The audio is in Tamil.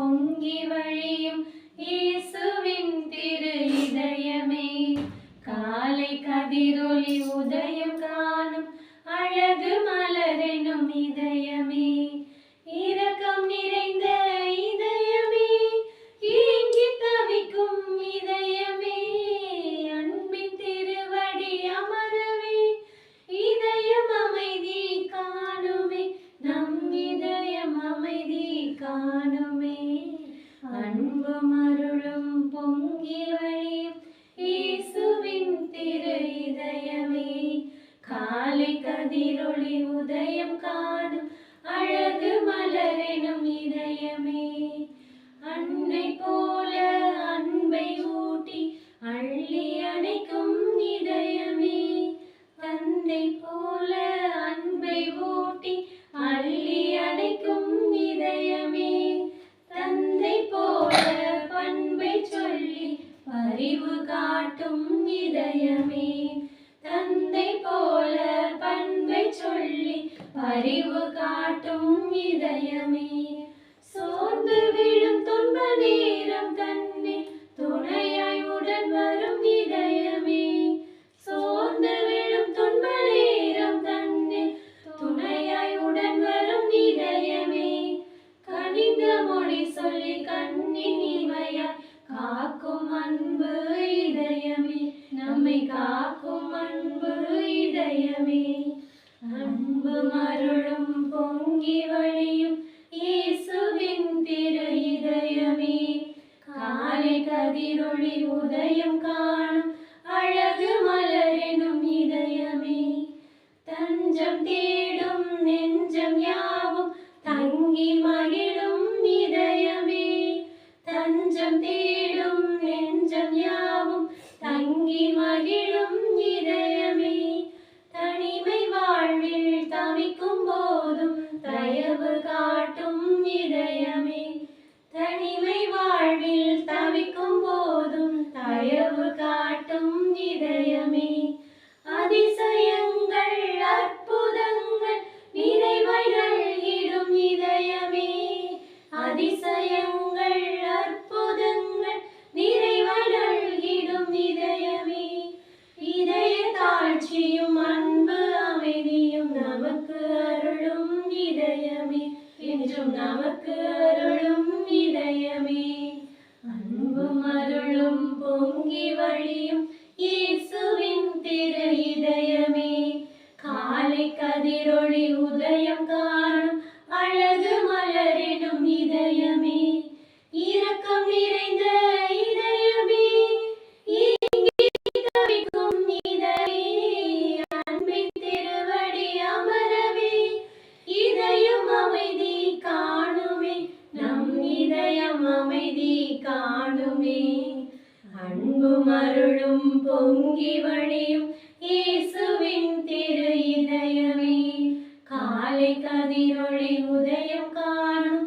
பொங்கி வழியும் இயேசுவின் திரு இதயமே. காலை கதிரொளி உதயம் காணும் அழகு மலரெனும் இதயமே. இரக்கம் நிறைந்த இதயமே ஏங்கி தவிக்கும் இதயமே. அன்பின் திருவடி அமரவே இதயம் அமைதி காணுமே. நம் இதயம் அமைதி காணும். அன்பும் அருளும் பொங்கி வழியும் இயேசுவின் திரு இதயமே காலை கதிரொளி உதயம் காணும் அழகு மலரெனும் இதயமே. அன்னை போல அறிவு காட்டும் இதயமே. தந்தை போல பண்பை சொல்லி அறிவு காட்டும் இதயமே. அன்பு இதயமே நம்மை காக்கும் அன்பு இதயமே. அன்பு மருளும் பொங்கி வழியும் இயேசுவின் திரு இதயமே. காலை கதிரொளி உதயம் காணும் அழகு மலரெனும் இதயமே. தஞ்சம் தேடும் நெஞ்சம் யாவும் தங்கி மகிழும் இதயமே. தஞ்சம் தேடும் என்றும் நமக்கு அருளும் இதயமே அன்பும் அருளும் பொங்கி வழியும் காணுமே அன்பும் அருளும் பொங்கி வழியும் இயேசுவின் திரு இதயமே. காலை கதிரொளி உதயம் காணும்